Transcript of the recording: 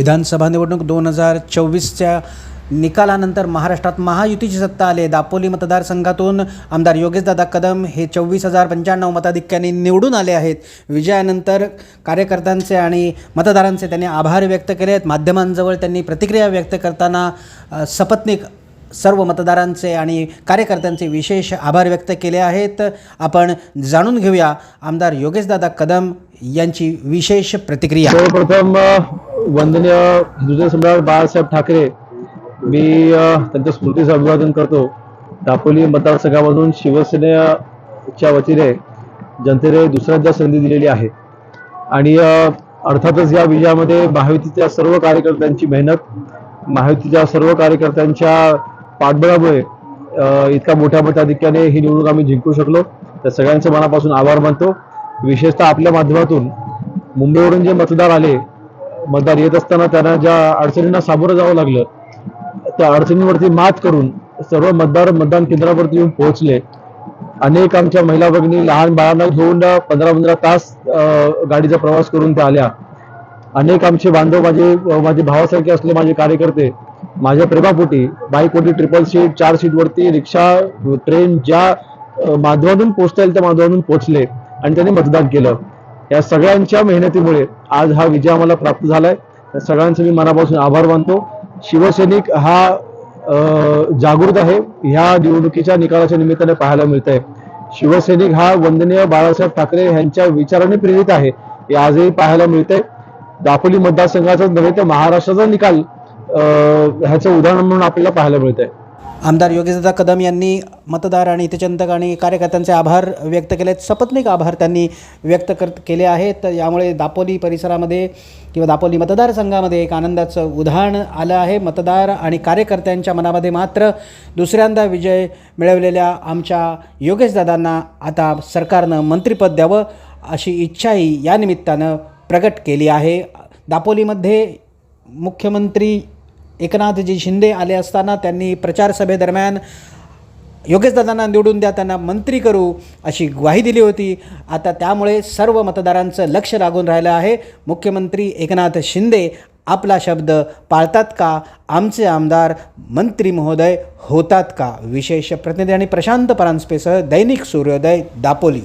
विधानसभा निवडणूक दोन हजार चोवीसच्या निकालानंतर महाराष्ट्रात महायुतीची सत्ता आली दापोली मतदारसंघातून आमदार योगेशदादा कदम हे चोवीस हजार पंच्याण्णव मताधिक्याने निवडून आले आहेत. विजयानंतर कार्यकर्त्यांचे आणि मतदारांचे त्यांनी आभार व्यक्त केले आहेत. माध्यमांजवळ त्यांनी प्रतिक्रिया व्यक्त करताना सपत्निक सपत्नीक सर्व मतदारांचे आणि कार्यकर्त्यांचे विशेष आभार व्यक्त केले आहेत. आपण जाणून घेऊया आमदार योगेशदादा कदम यांची विशेष प्रतिक्रिया. सर्वप्रथम वंदनीय हिंदुत्व सम्राट बाळासाहेब ठाकरे मी त्यांच्या स्मृतीचं अभिवादन करतो. दापोली मतदारसंघामधून शिवसेनेच्या वतीने जनतेने दुसऱ्यांदा संधी दिलेली आहे आणि अर्थातच या विजयामध्ये महायुतीच्या सर्व कार्यकर्त्यांची मेहनत महायुतीच्या सर्व कार्यकर्त्यांच्या पाठबळामुळे इतका मोठ्या मताधिक्याने ही निवडणूक आम्ही जिंकू शकलो. त्या सगळ्यांचे मनापासून आभार मानतो. विशेषतः आपल्या माध्यमातून मुंबईवरून जे मतदार आले मतदार येत असताना त्यांना ज्या अडचणींना सामोरं जावं लागलं त्या अडचणींवरती मात करून सर्व मतदार मतदान केंद्रावरती येऊन पोहोचले. अनेक आमच्या महिला भगिनी लहान बाळांना घेऊन पंधरा पंधरा तास गाडीचा प्रवास करून त्या आल्या. अनेक आमचे बांधव माझे माझे भावासारखे असले माझे कार्यकर्ते माझ्या प्रेमापोटी बाईकपोटी ट्रिपल सीट चार सीटवरती रिक्षा ट्रेन ज्या अ, माध्यमातून पोहोचता येईल त्या माध्यमातून पोहोचले आणि त्यांनी मतदान केलं. या सगळ्यांच्या मेहनतीमुळे आज हा विजय आम्हाला प्राप्त झालाय. त्या सगळ्यांचे मी मनापासून आभार मानतो. शिवसैनिक हा जागृत आहे. ह्या निवडणुकीच्या निकालाच्या निमित्ताने पाहायला मिळत आहे शिवसैनिक हा वंदनीय बाळासाहेब ठाकरे यांच्या विचाराने प्रेरित आहे. हे आजही पाहायला मिळतंय. दापोली मतदारसंघाचा नव्हे तर महाराष्ट्राचा निकाल ह्याचं उदाहरण म्हणून आपल्याला पाहायला मिळत आहे आमदार योगेशदादा कदम यांनी मतदार आणि हितचिंतक आणि कार्यकर्त्यांचे आभार व्यक्त केले आहेत सपत्निक आभार त्यांनी व्यक्त कर केले आहेत. यामुळे दापोली परिसरामध्ये किंवा दापोली मतदारसंघामध्ये एक आनंदाचं उदाहरण आलं आहे. मतदार आणि कार्यकर्त्यांच्या मनामध्ये मात्र दुसऱ्यांदा विजय मिळवलेल्या आमच्या योगेशदादांना आता सरकारनं मंत्रिपद द्यावं अशी इच्छाही या निमित्तानं प्रकट केली आहे. दापोलीमध्ये मुख्यमंत्री एकनाथजी शिंदे आले असताना त्यांनी प्रचार सभेदरम्यान योगेशदादांना निवडून द्या त्यांना मंत्री करू अशी ग्वाही दिली होती. आता त्यामुळे सर्व मतदारांचं लक्ष लागून राहिलं आहे. मुख्यमंत्री एकनाथ शिंदे आपला शब्द पाळतात का? आमचे आमदार मंत्री महोदय होतात का? विशेष प्रतिनिधी आणि प्रशांत परांजपेसह दैनिक सूर्योदय दापोली.